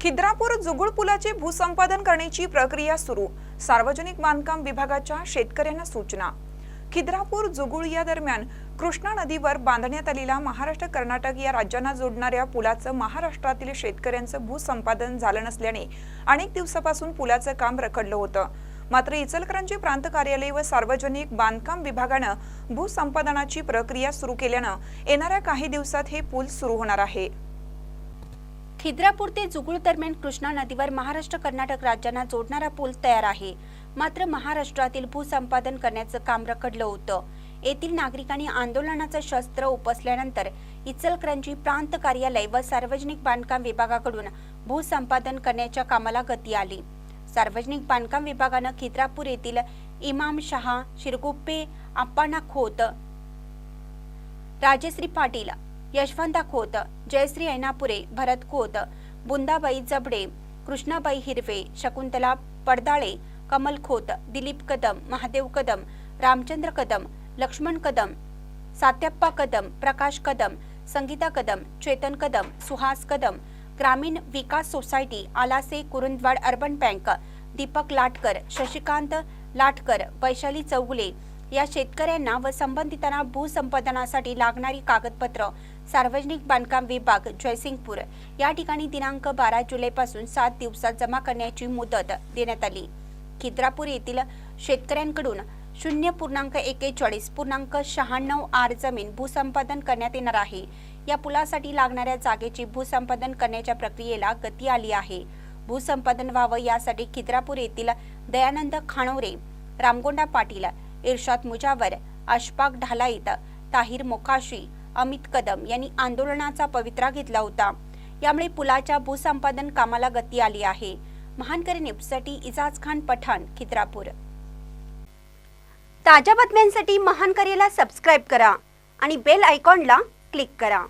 खिद्रापूर जुगुळ पुलाचे भूसंपादन करण्याची प्रक्रिया सुरू. सार्वजनिक बांधकाम विभागाच्या शेतकऱ्यांना सूचना. खिद्रापूर जुगुळ या दरम्यान कृष्णा नदीवर बांधण्यात आलेला महाराष्ट्र कर्नाटक या राज्यांना जोडणाऱ्या पुलाचं महाराष्ट्रातील शेतकऱ्यांचं भूसंपादन झालं नसल्याने अनेक दिवसापासून पुलाचं काम रखडलं होतं. मात्र इचलकरंजी प्रांत कार्यालय व सार्वजनिक बांधकाम विभागानं भूसंपादनाची प्रक्रिया सुरू केल्यानं येणाऱ्या काही दिवसात हे पूल सुरू होणार आहे. खिद्रापूर ते जुगुळ दरम्यान कृष्णा नदीवर महाराष्ट्र कर्नाटक राज्यांना जोडणारा पूल तयार आहे. मात्र महाराष्ट्रातील भूसंपादन करण्याचं काम रखडलं होतं. येथील नागरिकांनी आंदोलनाचं शस्त्र उपसल्यानंतर इचलकरंजी प्रांत कार्यालय व सार्वजनिक बांधकाम विभागाकडून भूसंपादन करण्याच्या कामाला गती आली. सार्वजनिक बांधकाम विभागानं खिद्रापूर येथील इमाम शहा शिरगुप्पे आप्पाना खोत. राजश्री पाटील यशवंत खोत जयश्री ऐनापुरे भरत खोत बुंदाबाई जबडे कृष्णाबाई हिरवे शकुंतला पडदाळे कमल खोत दिलीप कदम महादेव कदम रामचंद्र कदम लक्ष्मण कदम सात्यप्पा कदम प्रकाश कदम संगीता कदम चेतन कदम सुहास कदम ग्रामीण विकास सोसायटी आलासे कुरुंदवाड अर्बन बँक दीपक लाटकर शशिकांत लाटकर वैशाली चौगुले या शेतकऱ्यांना व संबंधितांना भूसंपादनासाठी लागणारी कागदपत्र सार्वजनिक बांधकाम विभाग जयसिंगपूर. या ठिकाणी दिनांक बारा जुलैपासून सात दिवसात जमा करण्याची मुदत देण्यात आली. खिद्रापूर येथील शेतकऱ्यांकडून शून्य पूर्णांक एकेचाळीस पूर्णांक शहाण्णव आर जमीन भूसंपादन करण्यात येणार आहे. या पुलासाठी लागणाऱ्या जागेची भूसंपादन करण्याच्या प्रक्रियेला गती आली आहे. भूसंपादन व्हावं यासाठी खिद्रापूर येथील दयानंद खाणोरे रामगोंडा पाटील इर्शाद मुजावर अशफाक ढालाईत ताहिर मोकाशी अमित कदम यांनी आंदोलनाचा पवित्रा घेतला होता. यामुळे पुलाच्या भूसंपादन कामाला गती आली आहे. महानकरी न्यूजसाठी इजाज खान पठाण खिद्रापूर. ताज्या बातम्यांसाठी महानकरीला सबस्क्राईब करा आणि बेल आयकॉनला क्लिक करा.